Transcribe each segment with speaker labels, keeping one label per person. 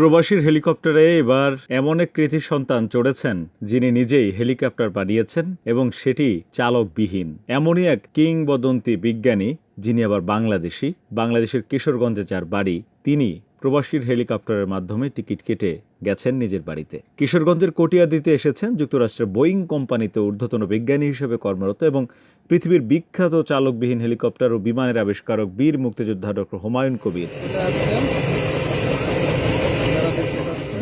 Speaker 1: প্রবাসীর হেলিকপ্টারে এবার এমন এক কৃতি সন্তান চড়েছেন, যিনি নিজেই হেলিকপ্টার বানিয়েছেন এবং সেটি চালকবিহীন। এমনই এক কিংবদন্তি বিজ্ঞানী, যিনি আবার বাংলাদেশি, বাংলাদেশের কিশোরগঞ্জে যার বাড়ি, তিনি প্রবাসীর হেলিকপ্টারের মাধ্যমে টিকিট কেটে গেছেন নিজের বাড়িতে। কিশোরগঞ্জের কটিয়াদিতে এসেছেন যুক্তরাষ্ট্রের বোয়িং কোম্পানিতে ঊর্ধ্বতন বিজ্ঞানী হিসেবে কর্মরত এবং পৃথিবীর বিখ্যাত চালকবিহীন হেলিকপ্টার ও বিমানের আবিষ্কারক বীর মুক্তিযোদ্ধা ডক্টর হুমায়ুন কবির।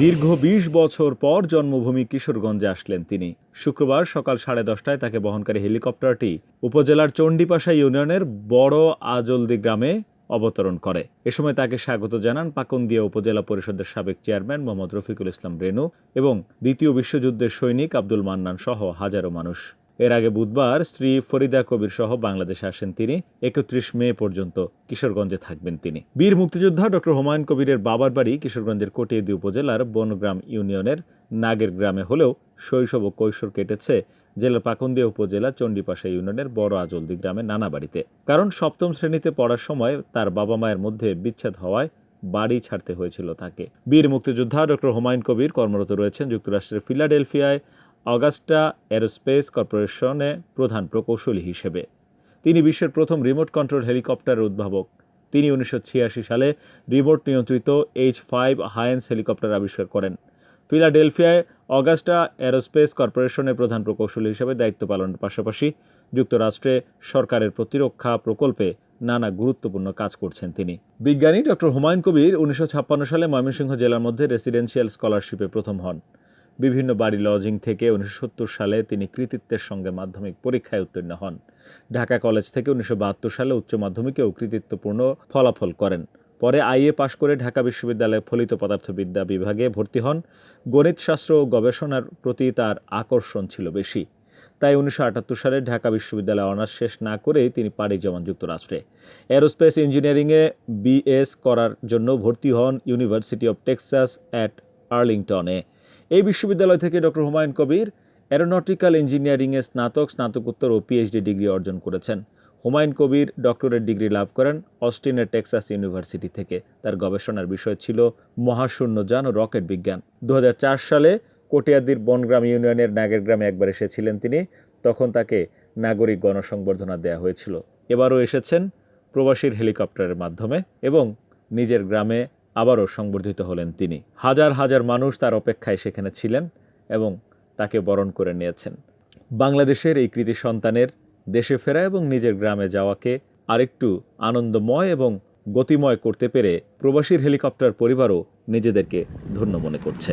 Speaker 1: দীর্ঘ বিশ বছর পর জন্মভূমি কিশোরগঞ্জে আসলেন তিনি। শুক্রবার সকাল সাড়ে দশটায় তাকে বহনকারী হেলিকপ্টারটি উপজেলার চণ্ডীপাশা ইউনিয়নের বড় আজলদি গ্রামে অবতরণ করে। এ সময় তাকে স্বাগত জানান পাকন্দিয়া উপজেলা পরিষদের সাবেক চেয়ারম্যান মোহাম্মদ রফিকুল ইসলাম রেনু এবং দ্বিতীয় বিশ্বযুদ্ধের সৈনিক আব্দুল মান্নান সহ হাজারো মানুষ। এর আগে বুধবার স্ত্রী ফরিদা কবির সহ বাংলাদেশে আসেন তিনি। একত্রিশ মে পর্যন্ত কিশোরগঞ্জে থাকবেন তিনি। বীর মুক্তিযোদ্ধা ডক্টর হুমায়ুন কবিরের বাবার বাড়ি কিশোরগঞ্জের কটিয়াদি উপজেলার বনগ্রাম ইউনিয়নের নাগের গ্রামে হলেও শৈশব ও কৈশোর কেটেছে জেলার পাকন্দিয়া উপজেলা চণ্ডীপাশা ইউনিয়নের বড় আজলদি গ্রামে নানা বাড়িতে। কারণ সপ্তম শ্রেণীতে পড়ার সময় তার বাবা মায়ের মধ্যে বিচ্ছেদ হওয়ায় বাড়ি ছাড়তে হয়েছিল তাকে। বীর মুক্তিযোদ্ধা ডক্টর হুমায়ুন কবির কর্মরত রয়েছেন যুক্তরাষ্ট্রের ফিলাডেলফিয়ায়। অগাস্টা এরোস্পেস কর্পোরেশনে প্রধান প্রকৌশলী হিসেবে। তিনি বিশ্বের প্রথম রিমোট কন্ট্রোল হেলিকপ্টারের উদ্ভাবক। তিনি উনিশশো ছিয়াশি সালে রিমোট নিয়ন্ত্রিত এইচ ফাইভ হায়েন্স হেলিকপ্টার আবিষ্কার করেন। ফিলাডেলফিয়ায় অগাস্টা এরোস্পেস কর্পোরেশনের প্রধান প্রকৌশলী হিসেবে দায়িত্ব পালনের পাশাপাশি যুক্তরাষ্ট্রে সরকারের প্রতিরক্ষা প্রকল্পে নানা গুরুত্বপূর্ণ কাজ করছেন তিনি। বিজ্ঞানী ডক্টর হুমায়ুন কবির উনিশশো ছাপ্পান্ন সালে ময়মনসিংহ জেলার মধ্যে রেসিডেন্সিয়াল স্কলারশিপে প্রথম হন। বিভিন্ন বাড়ি লজিং থেকে উনিশশো সত্তর সালে তিনি কৃতিত্বের সঙ্গে মাধ্যমিক পরীক্ষায় উত্তীর্ণ হন। ঢাকা কলেজ থেকে উনিশশো বাহাত্তর সালে উচ্চ মাধ্যমিকেও কৃতিত্বপূর্ণ ফলাফল করেন। পরে আইএ পাশ করে ঢাকা বিশ্ববিদ্যালয়ে ফলিত পদার্থবিদ্যা বিভাগে ভর্তি হন। গণিতশাস্ত্র ও গবেষণার প্রতি তার আকর্ষণ ছিল বেশি। তাই উনিশশো আটাত্তর সালে ঢাকা বিশ্ববিদ্যালয়ে অনার্স শেষ না করেই তিনি পাড়ি জমান যুক্তরাষ্ট্রে। এরোস্পেস ইঞ্জিনিয়ারিংয়ে বিএস করার জন্য ভর্তি হন ইউনিভার্সিটি অব টেক্সাস অ্যাট আর্লিংটনে। এই বিশ্ববিদ্যালয় থেকে ডক্টর হুমায়ুন কবির অ্যারোনটিক্যাল ইঞ্জিনিয়ারিংয়ে স্নাতক, স্নাতকোত্তর ও পিএইচডি ডিগ্রি অর্জন করেছেন। হুমায়ুন কবির ডক্টরেট ডিগ্রি লাভ করেন অস্টিনের টেক্সাস ইউনিভার্সিটি থেকে। তার গবেষণার বিষয় ছিল মহাশূন্যযান ও রকেট বিজ্ঞান। দু হাজার চার সালে কটিয়াদির বনগ্রাম ইউনিয়নের নাগের গ্রামে একবার এসেছিলেন তিনি। তখন তাকে নাগরিক গণসংবর্ধনা দেওয়া হয়েছিল। এবারও এসেছেন প্রবাসীর হেলিকপ্টারের মাধ্যমে এবং নিজের গ্রামে আবারও সংবর্ধিত হলেন তিনি। হাজার হাজার মানুষ তার অপেক্ষায় সেখানে ছিলেন এবং তাকে বরণ করে নিয়েছেন। বাংলাদেশের এই কৃতি সন্তানের দেশে ফেরা এবং নিজের গ্রামে যাওয়াকে আরেকটু আনন্দময় এবং গতিময় করতে পেরে প্রবাসীর হেলিকপ্টার পরিবারও নিজেদেরকে ধন্য মনে করছে।